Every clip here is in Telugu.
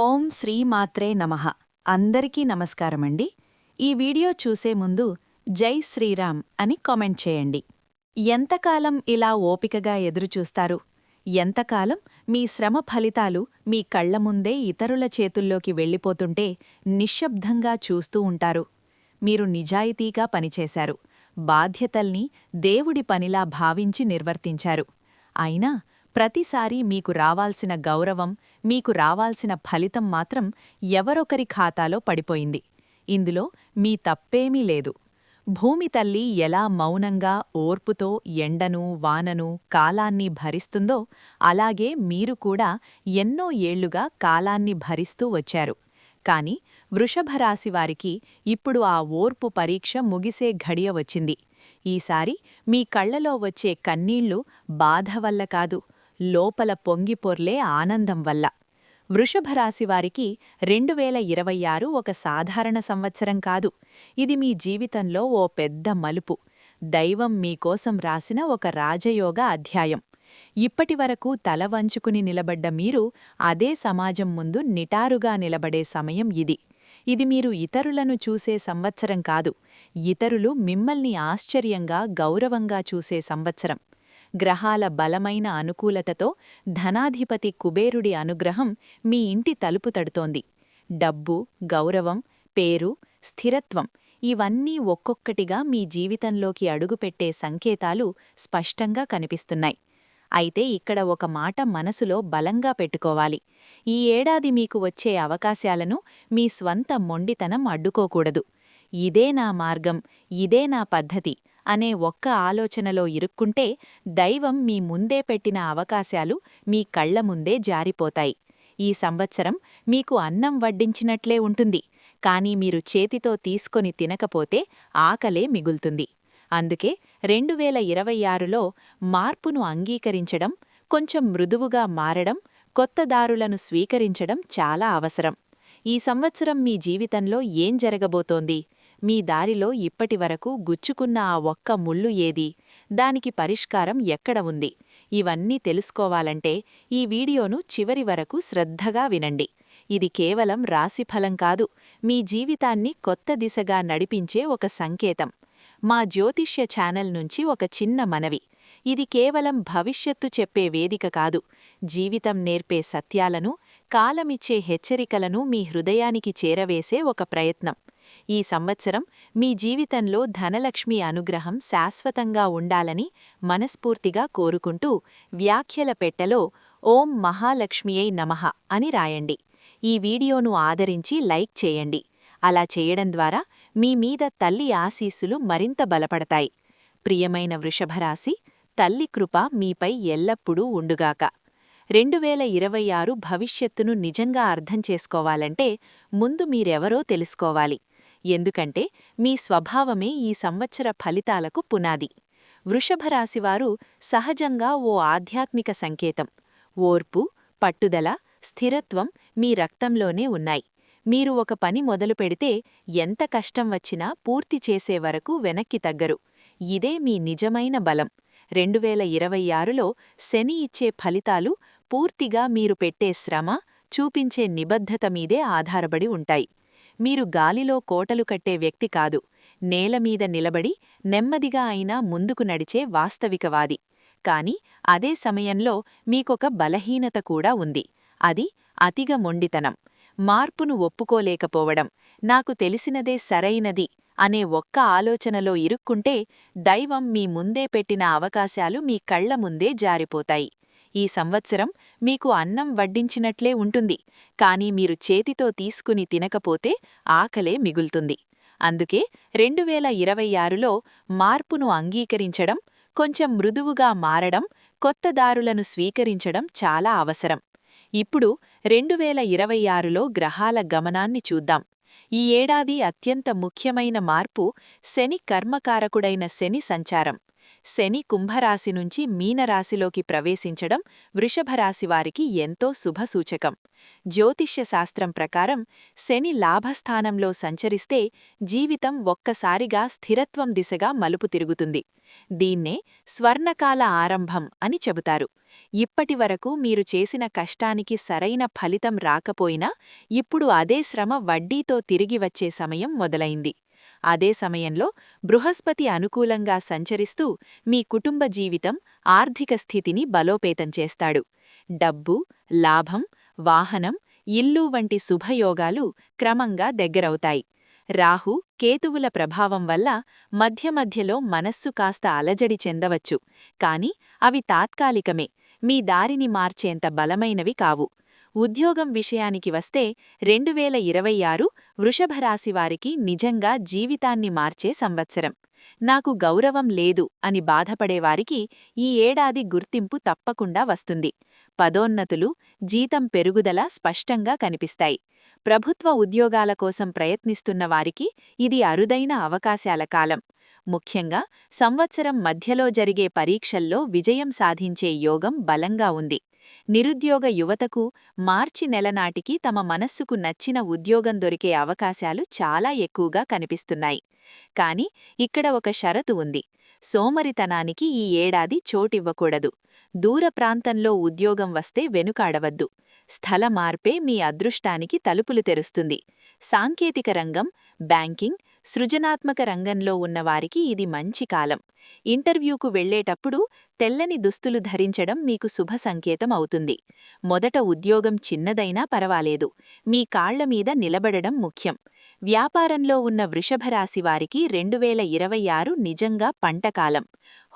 ఓం శ్రీ మాత్రే నమః. అందరికీ నమస్కారమండి. ఈ వీడియో చూసే ముందు జై శ్రీరామ్ అని కామెంట్ చేయండి. ఎంతకాలం ఇలా ఓపికగా ఎదురుచూస్తారు? ఎంతకాలం మీ శ్రమ ఫలితాలు మీ కళ్ళ ముందే ఇతరుల చేతుల్లోకి వెళ్ళిపోతుంటే నిశ్శబ్దంగా చూస్తూ ఉంటారు. మీరు నిజాయితీగా పనిచేశారు. బాధ్యతల్ని దేవుడి పనిలా భావించి నిర్వర్తించారు. అయినా ప్రతిసారీ మీకు రావాల్సిన గౌరవం మీకు రావాల్సిన ఫలితం మాత్రం ఎవరొకరి ఖాతాలో పడిపోయింది. ఇందులో మీ తప్పేమీ లేదు. భూమి తల్లి ఎలా మౌనంగా ఓర్పుతో ఎండను వానను కాలాన్ని భరిస్తుందో అలాగే మీరు కూడా ఎన్నో ఏళ్ళుగా కాలాన్ని భరిస్తూ వచ్చారు. కాని వృషభరాశివారికి ఇప్పుడు ఆ ఓర్పు పరీక్ష ముగిసే ఘడియ వచ్చింది. ఈసారి మీ కళ్ళలో వచ్చే కన్నీళ్ళు బాధ వల్ల కాదు. లోపల పొంగిపొర్లే ఆనందం వల్ల. వృషభరాశివారికి రెండు వేల ఇరవై ఆరు ఒక సాధారణ సంవత్సరం కాదు. ఇది మీ జీవితంలో ఓ పెద్ద మలుపు. దైవం మీకోసం రాసిన ఒక రాజయోగ అధ్యాయం. ఇప్పటివరకు తల వంచుకుని నిలబడ్డ మీరు అదే సమాజం ముందు నిటారుగా నిలబడే సమయం ఇది. ఇది మీరు ఇతరులను చూసే సంవత్సరం కాదు. ఇతరులు మిమ్మల్ని ఆశ్చర్యంగా గౌరవంగా చూసే సంవత్సరం. గ్రహాల బలమైన అనుకూలతతో ధనాధిపతి కుబేరుడి అనుగ్రహం మీ ఇంటి తలుపు తడుతోంది. డబ్బు గౌరవం పేరు స్థిరత్వం ఇవన్నీ ఒక్కొక్కటిగా మీ జీవితంలోకి అడుగుపెట్టే సంకేతాలు స్పష్టంగా కనిపిస్తున్నాయి. అయితే ఇక్కడ ఒక మాట మనసులో బలంగా పెట్టుకోవాలి. ఈ ఏడాది మీకు వచ్చే అవకాశాలను మీ స్వంత మొండితనం అడ్డుకోకూడదు. ఇదే నా మార్గం ఇదే నా పద్ధతి అనే ఒక్క ఆలోచనలో ఇరుక్కుంటే దైవం మీ ముందే పెట్టిన అవకాశాలు మీ కళ్ళ ముందే జారిపోతాయి. ఈ సంవత్సరం మీకు అన్నం వడ్డించినట్లే ఉంటుంది. కానీ మీరు చేతితో తీసుకొని తినకపోతే ఆకలే మిగులుతుంది. అందుకే రెండు వేల ఇరవై ఆరులో మార్పును అంగీకరించడం కొంచెం మృదువుగా మారడం కొత్త దారులను స్వీకరించడం చాలా అవసరం. ఈ సంవత్సరం మీ జీవితంలో ఏం జరగబోతోంది? మీ దారిలో ఇప్పటివరకు గుచ్చుకున్న ఆ ఒక్క ముళ్ళు ఏది? దానికి పరిష్కారం ఎక్కడ ఉంది? ఇవన్నీ తెలుసుకోవాలంటే ఈ వీడియోను చివరి వరకు శ్రద్ధగా వినండి. ఇది కేవలం రాశిఫలం కాదు మీ జీవితాన్ని కొత్త దిశగా నడిపించే ఒక సంకేతం. మా జ్యోతిష్య ఛానల్ నుంచి ఒక చిన్న మనవి. ఇది కేవలం భవిష్యత్తు చెప్పే వేదిక కాదు జీవితం నేర్పే సత్యాలను కాలమిచ్చే హెచ్చరికలను మీ హృదయానికి చేరవేసే ఒక ప్రయత్నం. ఈ సంవత్సరం మీ జీవితంలో ధనలక్ష్మి అనుగ్రహం శాశ్వతంగా ఉండాలని మనస్ఫూర్తిగా కోరుకుంటూ వ్యాఖ్యల పెట్టెలో ఓం మహాలక్ష్మియై నమః అని రాయండి. ఈ వీడియోను ఆదరించి లైక్ చేయండి. అలా చేయడం ద్వారా మీ మీద తల్లి ఆశీస్సులు మరింత బలపడతాయి. ప్రియమైన వృషభరాశి తల్లి కృప మీపై ఎల్లప్పుడూ ఉండుగాక. రెండు వేల ఇరవై ఆరు భవిష్యత్తును నిజంగా అర్థం చేసుకోవాలంటే ముందు మీరెవరో తెలుసుకోవాలి. ఎందుకంటే మీ స్వభావమే ఈ సంవత్సర ఫలితాలకు పునాది. వృషభరాశివారు సహజంగా ఓ ఆధ్యాత్మిక సంకేతం. ఓర్పు పట్టుదల స్థిరత్వం మీ రక్తంలోనే ఉన్నాయి. మీరు ఒక పని మొదలు పెడితే ఎంత కష్టం వచ్చినా పూర్తి చేసే వరకు వెనక్కి తగ్గరు. ఇదే మీ నిజమైన బలం. రెండు వేల ఇరవై ఆరులో శని ఇచ్చే ఫలితాలు పూర్తిగా మీరు పెట్టే శ్రమ చూపించే నిబద్ధత మీదే ఆధారపడి ఉంటాయి. మీరు గాలిలో కోటలు కట్టే వ్యక్తి కాదు. నేలమీద నిలబడి నెమ్మదిగా అయినా ముందుకు నడిచే వాస్తవికవాది. కాని అదే సమయంలో మీకొక బలహీనత కూడా ఉంది. అది అతిగ మొండితనం. మార్పును ఒప్పుకోలేకపోవడం. నాకు తెలిసినదే సరైనది అనే ఒక్క ఆలోచనలో ఇరుక్కుంటే దైవం మీ ముందే పెట్టిన అవకాశాలు మీ కళ్ళ ముందే జారిపోతాయి. ఈ సంవత్సరం మీకు అన్నం వడ్డించినట్లే ఉంటుంది. కాని మీరు చేతితో తీసుకుని తినకపోతే ఆకలే మిగులుతుంది. అందుకే రెండు వేల ఇరవై ఆరులో మార్పును అంగీకరించడం కొంచెం మృదువుగా మారడం కొత్త దారులను స్వీకరించడం చాలా అవసరం. ఇప్పుడు రెండు వేల ఇరవై ఆరులో గ్రహాల గమనాన్ని చూద్దాం. ఈ ఏడాది అత్యంత ముఖ్యమైన మార్పు శని కర్మకారకుడైన శని సంచారం. శని కుంభరాశి నుంచి మీనరాశిలోకి ప్రవేశించడం వృషభరాశివారికి ఎంతో శుభసూచకం. జ్యోతిష్యశాస్త్రం ప్రకారం శని లాభస్థానంలో సంచరిస్తే జీవితం ఒక్కసారిగా స్థిరత్వం దిశగా మలుపు తిరుగుతుంది. దీన్నే స్వర్ణకాల ఆరంభం అని చెబుతారు. ఇప్పటివరకు మీరు చేసిన కష్టానికి సరైన ఫలితం రాకపోయినా ఇప్పుడు అదే శ్రమ వడ్డీతో తిరిగి వచ్చే సమయం మొదలైంది. అదే సమయంలో బృహస్పతి అనుకూలంగా సంచరిస్తూ మీ కుటుంబ జీవితం ఆర్థిక స్థితిని బలోపేతం చేస్తాడు. డబ్బు లాభం వాహనం ఇల్లు వంటి శుభయోగాలు క్రమంగా దగ్గరవుతాయి. రాహు కేతువుల ప్రభావం వల్ల మధ్య మధ్యలో మనస్సు కాస్త అలజడి చెందవచ్చు. కాని అవి తాత్కాలికమే. మీ దారిని మార్చేంత బలమైనవి కావు. ఉద్యోగం విషయానికి వస్తే రెండు వేల ఇరవై ఆరు వృషభరాశివారికి నిజంగా జీవితాన్ని మార్చే సంవత్సరం. నాకు గౌరవం లేదు అని బాధపడేవారికి ఈ ఏడాది గుర్తింపు తప్పకుండా వస్తుంది. పదోన్నతులు జీతం పెరుగుదల స్పష్టంగా కనిపిస్తాయి. ప్రభుత్వ ఉద్యోగాల కోసం ప్రయత్నిస్తున్న వారికి ఇది అరుదైన అవకాశాల కాలం. ముఖ్యంగా సంవత్సరం మధ్యలో జరిగే పరీక్షల్లో విజయం సాధించే యోగం బలంగా ఉంది. నిరుద్యోగ యువతకు మార్చి నెలనాటికి తమ మనస్సుకు నచ్చిన ఉద్యోగం దొరికే అవకాశాలు చాలా ఎక్కువగా కనిపిస్తున్నాయి. కాని ఇక్కడ ఒక షరతు ఉంది. సోమరితనానికి ఈ ఏడాది చోటివ్వకూడదు. దూర ప్రాంతంలో ఉద్యోగం వస్తే వెనుకాడవద్దు. స్థల మార్పే మీ అదృష్టానికి తలుపులు తెరుస్తుంది. సాంకేతిక రంగం బ్యాంకింగ్ సృజనాత్మక రంగంలో ఉన్నవారికి ఇది మంచి కాలం. ఇంటర్వ్యూకు వెళ్ళేటప్పుడు తెల్లని దుస్తులు ధరించడం మీకు శుభ సంకేతం అవుతుంది. మొదట ఉద్యోగం చిన్నదైనా పరవాలేదు. మీ కాళ్ళమీద నిలబడడం ముఖ్యం. వ్యాపారంలో ఉన్న వృషభరాశి వారికి రెండు వేల ఇరవై ఆరు నిజంగా పంటకాలం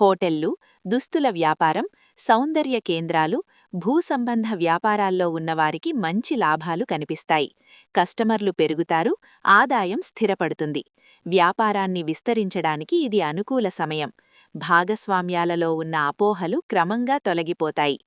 హోటళ్ళు దుస్తుల వ్యాపారం సౌందర్య కేంద్రాలు భూసంబంధ వ్యాపారాల్లో ఉన్నవారికి మంచి లాభాలు కనిపిస్తాయి. కస్టమర్లు పెరుగుతారు ఆదాయం స్థిరపడుతుంది. వ్యాపారాన్ని విస్తరించడానికి ఇది అనుకూల సమయం. భాగస్వామ్యాలలో ఉన్న అపోహలు క్రమంగా తొలగిపోతాయి.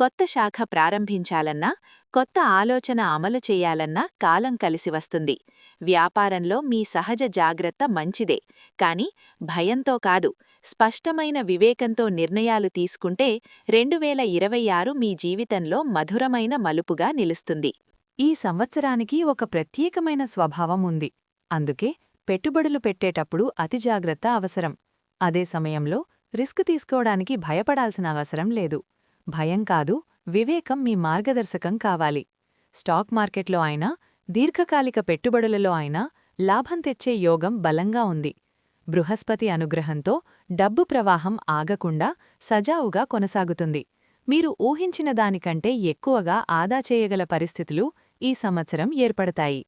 కొత్త శాఖ ప్రారంభించాలన్నా కొత్త ఆలోచన అమలు చేయాలన్నా కాలం కలిసి వస్తుంది. వ్యాపారంలో మీ సహజ జాగ్రత్త మంచిదే. కాని భయంతో కాదు స్పష్టమైన వివేకంతో నిర్ణయాలు తీసుకుంటే రెండువేల ఇరవై ఆరు మీ జీవితంలో మధురమైన మలుపుగా నిలుస్తుంది. ఈ సంవత్సరానికి ఒక ప్రత్యేకమైన స్వభావం ఉంది. అందుకే పెట్టుబడులు పెట్టేటప్పుడు అతి జాగ్రత్త అవసరం. అదే సమయంలో రిస్క్ తీసుకోవడానికి భయపడాల్సిన అవసరం లేదు. భయం కాదు వివేకం మీ మార్గదర్శకం కావాలి. స్టాక్ మార్కెట్లో అయినా దీర్ఘకాలిక పెట్టుబడులలో అయినా లాభం తెచ్చే యోగం బలంగా ఉంది. బృహస్పతి అనుగ్రహంతో డబ్బు ప్రవాహం ఆగకుండా సజావుగా కొనసాగుతుంది. మీరు ఊహించిన దానికంటే ఎక్కువగా ఆదా చేయగల పరిస్థితులు ఈ సంవత్సరం ఏర్పడతాయి.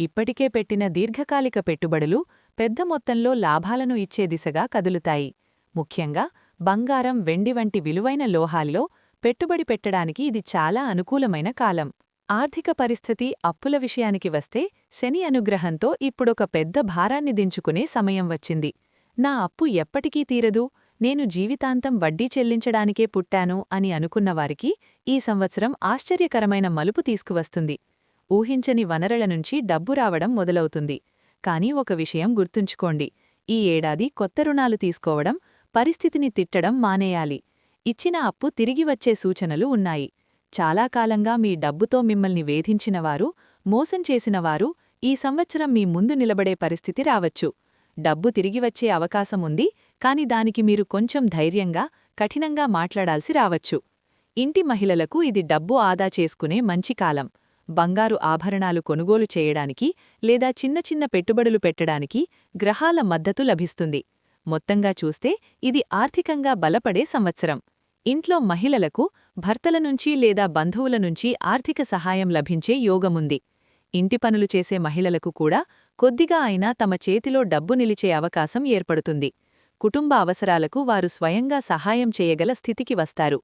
ఇప్పటికే పెట్టిన దీర్ఘకాలిక పెట్టుబడులు పెద్ద మొత్తంలో లాభాలను ఇచ్చే దిశగా కదులుతాయి. ముఖ్యంగా బంగారం వెండి వంటి విలువైన లోహాల్లో పెట్టుబడి పెట్టడానికి ఇది చాలా అనుకూలమైన కాలం. ఆర్థిక పరిస్థితి అప్పుల విషయానికి వస్తే శని అనుగ్రహంతో ఇప్పుడొక పెద్ద భారాన్ని దించుకునే సమయం వచ్చింది. నా అప్పు ఎప్పటికీ తీరదు నేను జీవితాంతం వడ్డీ చెల్లించడానికే పుట్టాను అని అనుకున్నవారికి ఈ సంవత్సరం ఆశ్చర్యకరమైన మలుపు తీసుకువస్తుంది. ఊహించని వనరుల నుంచి డబ్బు రావడం మొదలవుతుంది. కానీ ఒక విషయం గుర్తుంచుకోండి ఈ ఏడాది కొత్త రుణాలు తీసుకోవడం పరిస్థితిని తిట్టడం మానేయాలి. ఇచ్చిన అప్పు తిరిగి వచ్చే సూచనలు ఉన్నాయి. చాలా కాలంగా మీ డబ్బుతో మిమ్మల్ని వేధించినవారు మోసం చేసినవారు ఈ సంవత్సరం మీ ముందు నిలబడే పరిస్థితి రావచ్చు. డబ్బు తిరిగి వచ్చే అవకాశముంది కాని దానికి మీరు కొంచెం ధైర్యంగా కఠినంగా మాట్లాడాల్సి రావచ్చు. ఇంటి మహిళలకు ఇది డబ్బు ఆదా చేసుకునే మంచి కాలం. బంగారు ఆభరణాలు కొనుగోలు చేయడానికి లేదా చిన్న చిన్న పెట్టుబడులు పెట్టడానికి గ్రహాల మద్దతు లభిస్తుంది. మొత్తంగా చూస్తే ఇది ఆర్థికంగా బలపడే సంవత్సరం. ఇంట్లో మహిళలకు భర్తల నుంచి లేదా బంధువుల నుంచి ఆర్థిక సహాయం లభించే యోగముంది. ఇంటి పనులు చేసే మహిళలకు కూడా కొద్దిగా అయినా తమ చేతిలో డబ్బు నిలిచే అవకాశం ఏర్పడుతుంది. కుటుంబ అవసరాలకు వారు స్వయంగా సహాయం చేయగల స్థితికి వస్తారు.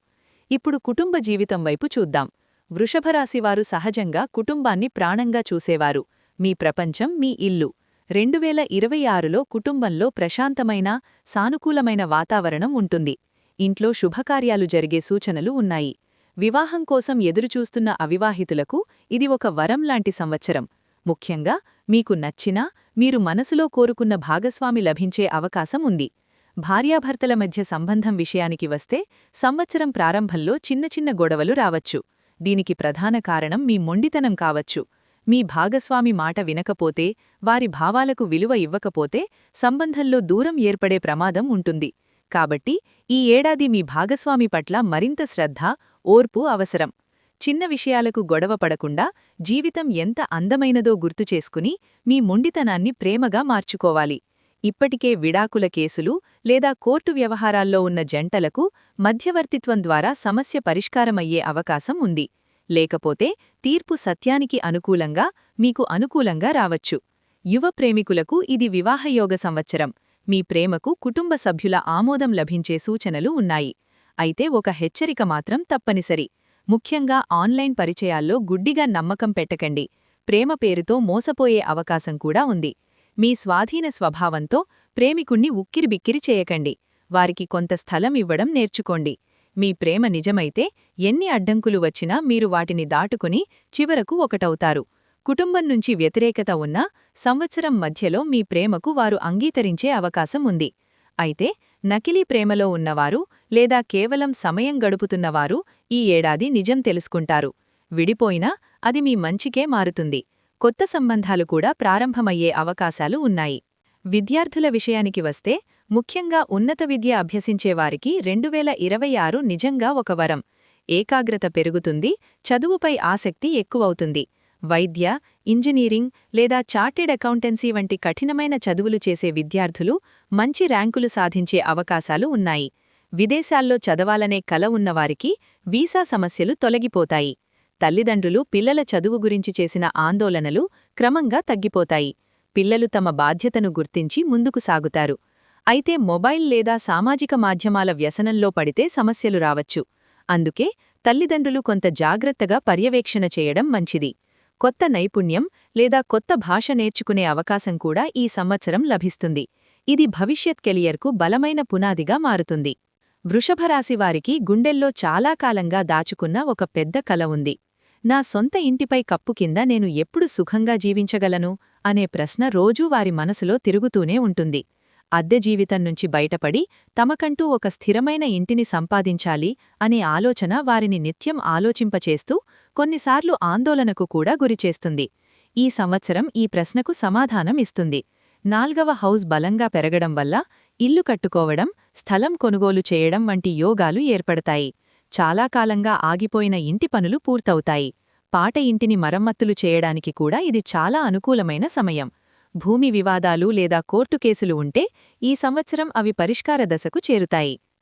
ఇప్పుడు కుటుంబ జీవితం వైపు చూద్దాం. వృషభరాశివారు సహజంగా కుటుంబాన్ని ప్రాణంగా చూసేవారు. మీ ప్రపంచం మీ ఇల్లు. రెండువేల ఇరవై ఆరులో కుటుంబంలో ప్రశాంతమైన సానుకూలమైన వాతావరణం ఉంటుంది. ఇంట్లో శుభకార్యాలు జరిగే సూచనలు ఉన్నాయి. వివాహం కోసం ఎదురుచూస్తున్న అవివాహితులకు ఇది ఒక వరం లాంటి సంవత్సరం. ముఖ్యంగా మీకు నచ్చినా మీరు మనసులో కోరుకున్న భాగస్వామి లభించే అవకాశం ఉంది. భార్యాభర్తల మధ్య సంబంధం విషయానికి వస్తే సంవత్సరం ప్రారంభంలో చిన్న చిన్న గొడవలు రావచ్చు. దీనికి ప్రధాన కారణం మీ మొండితనం కావచ్చు. మీ భాగస్వామి మాట వినకపోతే వారి భావాలకు విలువ ఇవ్వకపోతే సంబంధంలో దూరం ఏర్పడే ప్రమాదం ఉంటుంది. కాబట్టి ఈ ఏడాది మీ భాగస్వామి పట్ల మరింత శ్రద్ధ ఓర్పు అవసరం. చిన్న విషయాలకు గొడవ పడకుండా జీవితం ఎంత అందమైనదో గుర్తుచేసుకుని మీ మొండితనాన్ని ప్రేమగా మార్చుకోవాలి. ఇప్పటికే విడాకుల కేసులు లేదా కోర్టు వ్యవహారాల్లో ఉన్న జంటలకు మధ్యవర్తిత్వం ద్వారా సమస్య పరిష్కారమయ్యే అవకాశం ఉంది. లేకపోతే తీర్పు సత్యానికి అనుకూలంగా మీకు అనుకూలంగా రావచ్చు. యువ ప్రేమికులకు ఇది వివాహయోగ సంవత్సరం. మీ ప్రేమకు కుటుంబ సభ్యుల ఆమోదం లభించే సూచనలు ఉన్నాయి. అయితే ఒక హెచ్చరిక మాత్రం తప్పనిసరి. ముఖ్యంగా ఆన్లైన్ పరిచయాల్లో గుడ్డిగా నమ్మకం పెట్టకండి. ప్రేమ పేరుతో మోసపోయే అవకాశం కూడా ఉంది. మీ స్వాధీన స్వభావంతో ప్రేమికుణ్ణి ఉక్కిరిబిక్కిరి చేయకండి. వారికి కొంత స్థలం ఇవ్వడం నేర్చుకోండి. మీ ప్రేమ నిజమైతే ఎన్ని అడ్డంకులు వచ్చినా మీరు వాటిని దాటుకుని చివరకు ఒకటవుతారు. కుటుంబం నుంచి వ్యతిరేకత ఉన్నా సంవత్సరం మధ్యలో మీ ప్రేమకు వారు అంగీకరించే అవకాశం ఉంది. అయితే నకిలీ ప్రేమలో ఉన్నవారు లేదా కేవలం సమయం గడుపుతున్నవారు ఈ ఏడాది నిజం తెలుసుకుంటారు. విడిపోయినా అది మీ మంచికే మారుతుంది. కొత్త సంబంధాలు కూడా ప్రారంభమయ్యే అవకాశాలు ఉన్నాయి. విద్యార్థుల విషయానికి వస్తే ముఖ్యంగా ఉన్నత విద్య అభ్యసించేవారికి రెండువేల ఇరవై ఆరు నిజంగా ఒక వరం. ఏకాగ్రత పెరుగుతుంది చదువుపై ఆసక్తి ఎక్కువవుతుంది. వైద్య ఇంజనీరింగ్ లేదా చార్టెడ్ అకౌంటెన్సీ వంటి కఠినమైన చదువులు చేసే విద్యార్థులు మంచి ర్యాంకులు సాధించే అవకాశాలు ఉన్నాయి. విదేశాల్లో చదవాలనే కల ఉన్నవారికి వీసా సమస్యలు తొలగిపోతాయి. తల్లిదండ్రులు పిల్లల చదువు గురించి చేసిన ఆందోళనలు క్రమంగా తగ్గిపోతాయి. పిల్లలు తమ బాధ్యతను గుర్తించి ముందుకు సాగుతారు. అయితే మొబైల్ లేదా సామాజిక మాధ్యమాల వ్యసనంలో పడితే సమస్యలు రావచ్చు. అందుకే తల్లిదండ్రులు కొంత జాగ్రత్తగా పర్యవేక్షణ చేయడం మంచిది. కొత్త నైపుణ్యం లేదా కొత్త భాష నేర్చుకునే అవకాశం కూడా ఈ సంవత్సరం లభిస్తుంది. ఇది భవిష్యత్ కెలియర్కు బలమైన పునాదిగా మారుతుంది. వృషభరాశివారికి గుండెల్లో చాలా కాలంగా దాచుకున్న ఒక పెద్ద కల ఉంది. నా సొంత ఇంటిపై కప్పు కింద నేను ఎప్పుడు సుఖంగా జీవించగలను? అనే ప్రశ్న రోజూ వారి మనసులో తిరుగుతూనే ఉంటుంది. అద్దె జీవితం నుంచి బయటపడి తమకంటూ ఒక స్థిరమైన ఇంటిని సంపాదించాలి అనే ఆలోచన వారిని నిత్యం ఆలోచింపచేస్తూ కొన్నిసార్లు ఆందోళనకు కూడా గురిచేస్తుంది. ఈ సంవత్సరం ఈ ప్రశ్నకు సమాధానం ఇస్తుంది. నాల్గవ హౌస్ బలంగా పెరగడం వల్ల ఇల్లు కట్టుకోవడం స్థలం కొనుగోలు చేయడం వంటి యోగాలు ఏర్పడతాయి. చాలా కాలంగా ఆగిపోయిన ఇంటి పనులు పూర్తవుతాయి. పాట ఇంటిని మరమ్మత్తులు చేయడానికి కూడా ఇది చాలా అనుకూలమైన సమయం. భూమి వివాదాలు లేదా కోర్టు కేసులు ఉంటే ఈ సంవత్సరం అవి పరిష్కార దశకు చేరుతాయి.